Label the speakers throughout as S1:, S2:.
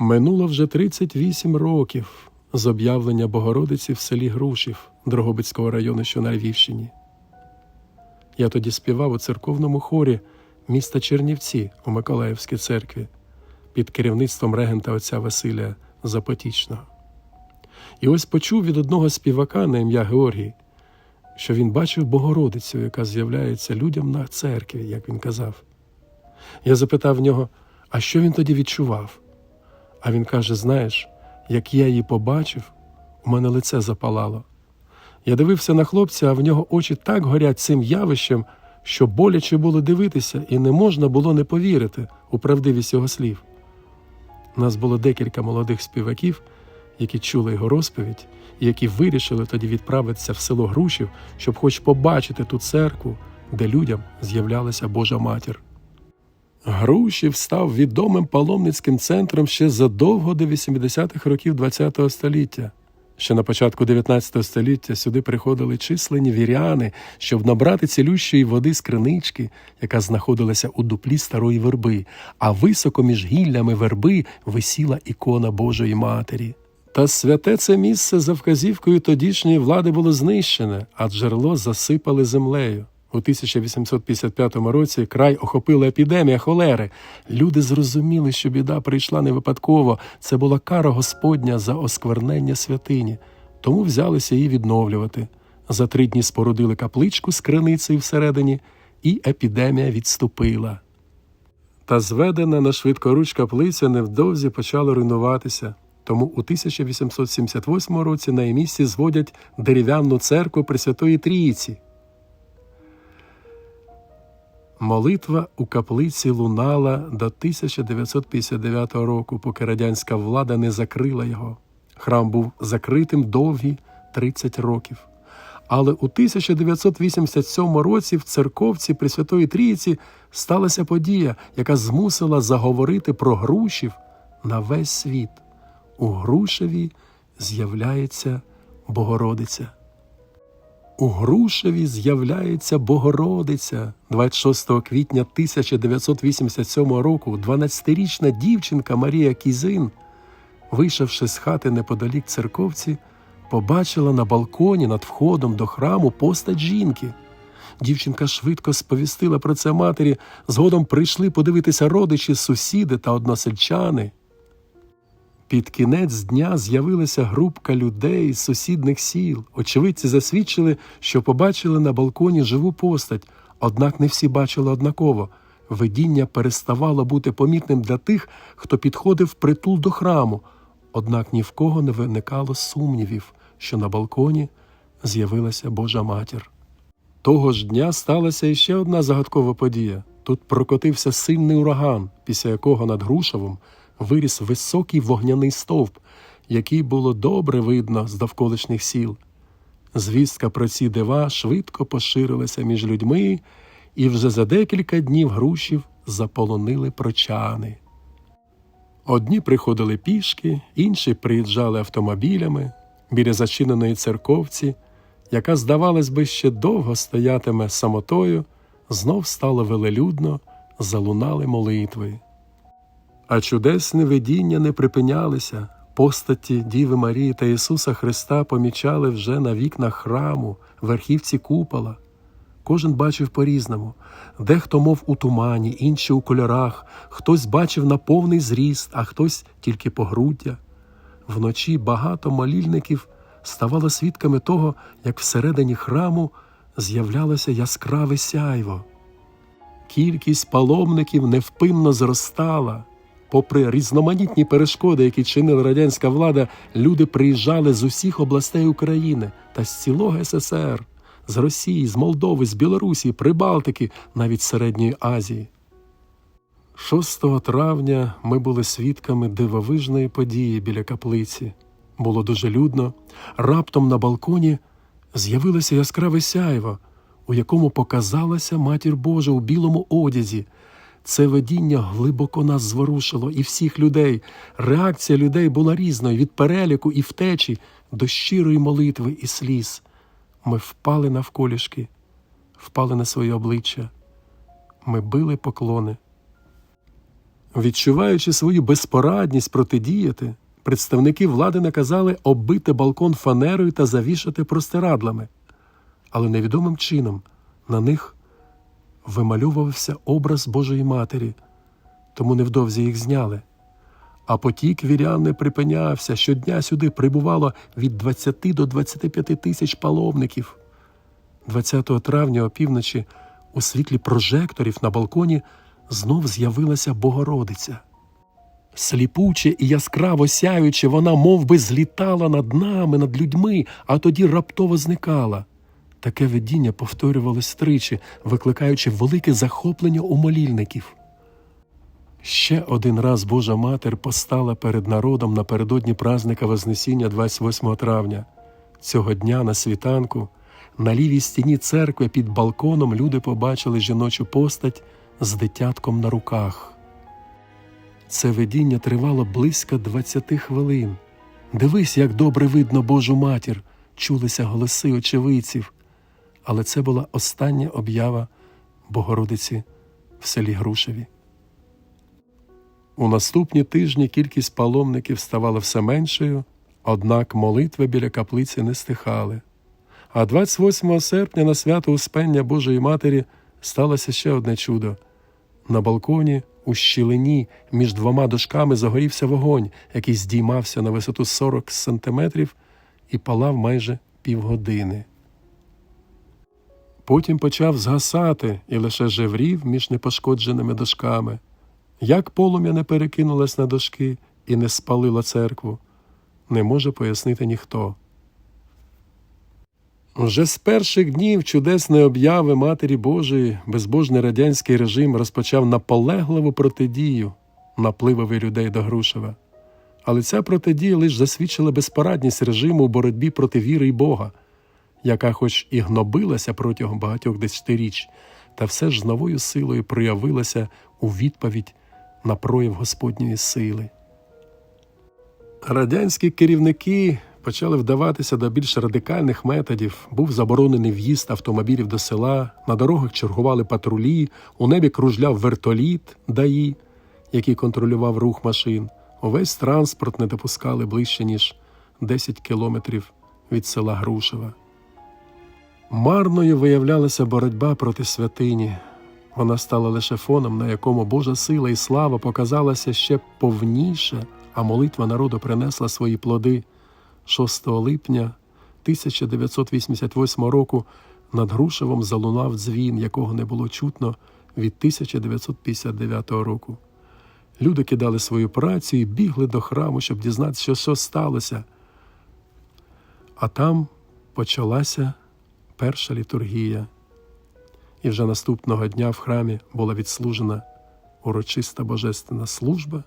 S1: Минуло вже 38 років з об'явлення Богородиці в селі Грушів Дрогобицького району, що на Львівщині. Я тоді співав у церковному хорі міста Чернівці у Миколаївській церкві під керівництвом регента отця Василія Запотічного. І ось почув від одного співака на ім'я Георгій, що він бачив Богородицю, яка з'являється людям на церкві, як він казав. Я запитав в нього, а що він тоді відчував? А він каже: знаєш, як я її побачив, у мене лице запалало. Я дивився на хлопця, а в нього очі так горять цим явищем, що боляче було дивитися, і не можна було не повірити у правдивість його слів. Нас було декілька молодих співаків, які чули його розповідь, і які вирішили тоді відправитися в село Грушів, щоб хоч побачити ту церкву, де людям з'являлася Божа матір. Грушів став відомим паломницьким центром ще задовго до 80-х років ХХ століття. Ще на початку 19 століття сюди приходили численні віряни, щоб набрати цілющої води з кринички, яка знаходилася у дуплі старої верби, а високо між гіллями верби висіла ікона Божої Матері. Та святе це місце за вказівкою тодішньої влади було знищене, а джерело засипали землею. У 1855 році край охопила епідемія холери. Люди зрозуміли, що біда прийшла не випадково. Це була кара Господня за осквернення святині, тому взялися її відновлювати. За три дні спорудили капличку з криницею всередині, і епідемія відступила. Та зведена на швидкоруч каплиця невдовзі почала руйнуватися. Тому у 1878 році на її місці зводять дерев'яну церкву Пресвятої Трійці. Молитва у каплиці лунала до 1959 року, поки радянська влада не закрила його. Храм був закритим довгі 30 років. Але у 1987 році в церковці Пресвятої Трійці сталася подія, яка змусила заговорити про грушів на весь світ. У Грушеві з'являється Богородиця. У Грушеві з'являється Богородиця 26 квітня 1987 року. 12-річна дівчинка Марія Кізин, вийшовши з хати неподалік церковці, побачила на балконі над входом до храму постать жінки. Дівчинка швидко сповістила про це матері. Згодом прийшли подивитися родичі, сусіди та односельчани. Під кінець дня з'явилася групка людей з сусідних сіл. Очевидці засвідчили, що побачили на балконі живу постать, однак не всі бачили однаково. Видіння переставало бути помітним для тих, хто підходив притул до храму, однак ні в кого не виникало сумнівів, що на балконі з'явилася Божа матір. Того ж дня сталася іще одна загадкова подія. Тут прокотився сильний ураган, після якого над Грушевом виріс високий вогняний стовп, який було добре видно з довколишніх сіл. Звістка про ці дива швидко поширилася між людьми, і вже за декілька днів грушів заполонили прочани. Одні приходили пішки, інші приїжджали автомобілями біля зачиненої церковці, яка, здавалось би, ще довго стоятиме самотою, знов стало велелюдно, залунали молитви. А чудесні видіння не припинялися. Постаті Діви Марії та Ісуса Христа помічали вже на вікнах храму, верхівці купола. Кожен бачив по-різному. Дехто мов у тумані, інші у кольорах, хтось бачив на повний зріст, а хтось тільки погруддя. Вночі багато молільників ставало свідками того, як всередині храму з'являлося яскраве сяйво. Кількість паломників невпинно зростала. Попри різноманітні перешкоди, які чинила радянська влада, люди приїжджали з усіх областей України та з цілого СССР, з Росії, з Молдови, з Білорусі, Прибалтики, навіть Середньої Азії. 6 травня ми були свідками дивовижної події біля каплиці. Було дуже людно. Раптом на балконі з'явилося яскраве сяйво, у якому показалася матір Божа у білому одязі. Це видіння глибоко нас зворушило і всіх людей. Реакція людей була різною від переліку і втечі до щирої молитви і сліз. Ми впали навколішки, впали на своє обличчя. Ми били поклони. Відчуваючи свою безпорадність протидіяти, представники влади наказали оббити балкон фанерою та завішати простирадлами, але невідомим чином на них вимальовувався образ Божої Матері, тому невдовзі їх зняли. А потік вірян не припинявся. Щодня сюди прибувало від 20 до 25 тисяч паломників. 20 травня опівночі у світлі прожекторів на балконі знов з'явилася Богородиця. Сліпуче і яскраво сяючи, вона мов би, злітала над нами, над людьми, а тоді раптово зникала. Таке видіння повторювалось тричі, викликаючи велике захоплення у молільників. Ще один раз Божа Матер постала перед народом напередодні празника Вознесіння 28 травня. Цього дня на світанку на лівій стіні церкви під балконом люди побачили жіночу постать з дитятком на руках. Це видіння тривало близько 20 хвилин. Дивись, як добре видно Божу матір, чулися голоси очевидців. Але це була остання об'ява Богородиці в селі Грушеві. У наступні тижні кількість паломників ставала все меншою, однак молитви біля каплиці не стихали. А 28 серпня на свято Успення Божої Матері сталося ще одне чудо. На балконі у щілині між двома дошками загорівся вогонь, який здіймався на висоту 40 сантиметрів і палав майже півгодини. Потім почав згасати і лише жеврів між непошкодженими дошками. Як полум'я не перекинулось на дошки і не спалило церкву, не може пояснити ніхто. Вже з перших днів чудесної обяви Матері Божої безбожний радянський режим розпочав наполегливу протидію напливові людей до Грушева. Але ця протидія лише засвідчила безпорадність режиму у боротьбі проти віри й Бога, яка хоч і гнобилася протягом багатьох десятиріч, та все ж з новою силою проявилася у відповідь на прояв Господньої сили. Радянські керівники почали вдаватися до більш радикальних методів. Був заборонений в'їзд автомобілів до села, на дорогах чергували патрулі, у небі кружляв вертоліт ДАІ, який контролював рух машин. Увесь транспорт не допускали ближче, ніж 10 кілометрів від села Грушева. Марною виявлялася боротьба проти святині. Вона стала лише фоном, на якому Божа сила і слава показалася ще повніше, а молитва народу принесла свої плоди. 6 липня 1988 року над Грушевом залунав дзвін, якого не було чутно від 1959 року. Люди кидали свою працю і бігли до храму, щоб дізнатися, що, сталося. А там почалася перша літургія. І вже наступного дня в храмі була відслужена урочиста божественна служба.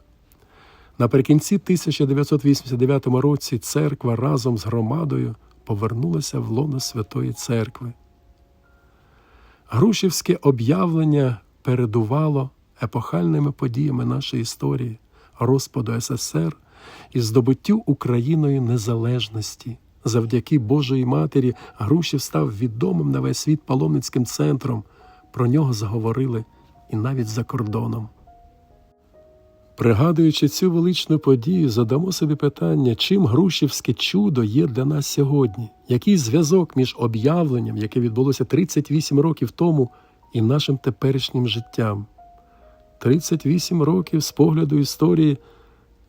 S1: Наприкінці 1989 році церква разом з громадою повернулася в лоно Святої Церкви. Грушівське об'явлення передувало епохальними подіями нашої історії, розпаду СССР і здобуттю Україною незалежності. Завдяки Божої Матері Грушів став відомим на весь світ паломницьким центром. Про нього заговорили і навіть за кордоном. Пригадуючи цю величну подію, задамо собі питання, чим Грушівське чудо є для нас сьогодні, який зв'язок між об'явленням, яке відбулося 38 років тому, і нашим теперішнім життям. 38 років з погляду історії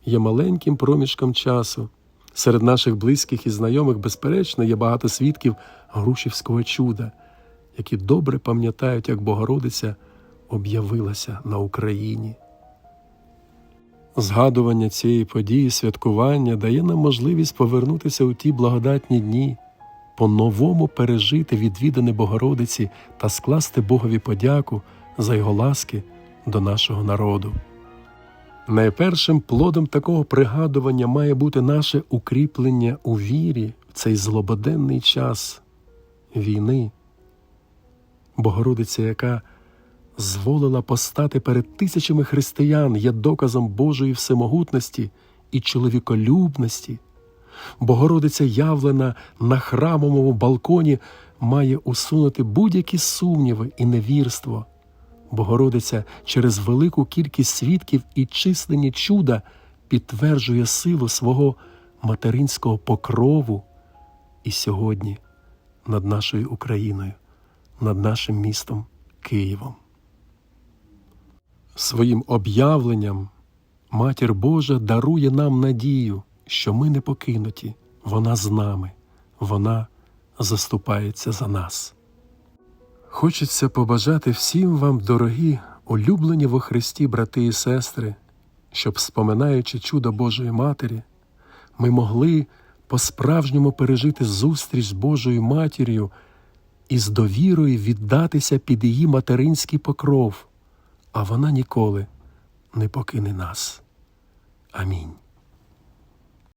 S1: є маленьким проміжком часу. Серед наших близьких і знайомих, безперечно, є багато свідків Грушівського чуда, які добре пам'ятають, як Богородиця об'явилася на Україні. Згадування цієї події, святкування дає нам можливість повернутися у ті благодатні дні, по-новому пережити відвідане Богородиці та скласти Богові подяку за його ласки до нашого народу. Найпершим плодом такого пригадування має бути наше укріплення у вірі в цей злободенний час війни, Богородиця, яка зволила постати перед тисячами християн, є доказом Божої всемогутності і чоловіколюбності. Богородиця явлена на храмовому балконі має усунути будь-які сумніви і невірство. Богородиця через велику кількість свідків і численні чуда підтверджує силу свого материнського покрову і сьогодні над нашою Україною, над нашим містом Києвом. Своїм об'явленням Матір Божа дарує нам надію, що ми не покинуті, вона з нами, вона заступається за нас. Хочеться побажати всім вам, дорогі, улюблені во Христі, брати і сестри, щоб, споминаючи чудо Божої Матері, ми могли по-справжньому пережити зустріч з Божою Матір'ю і з довірою віддатися під її материнський покров, а вона ніколи не покине нас. Амінь.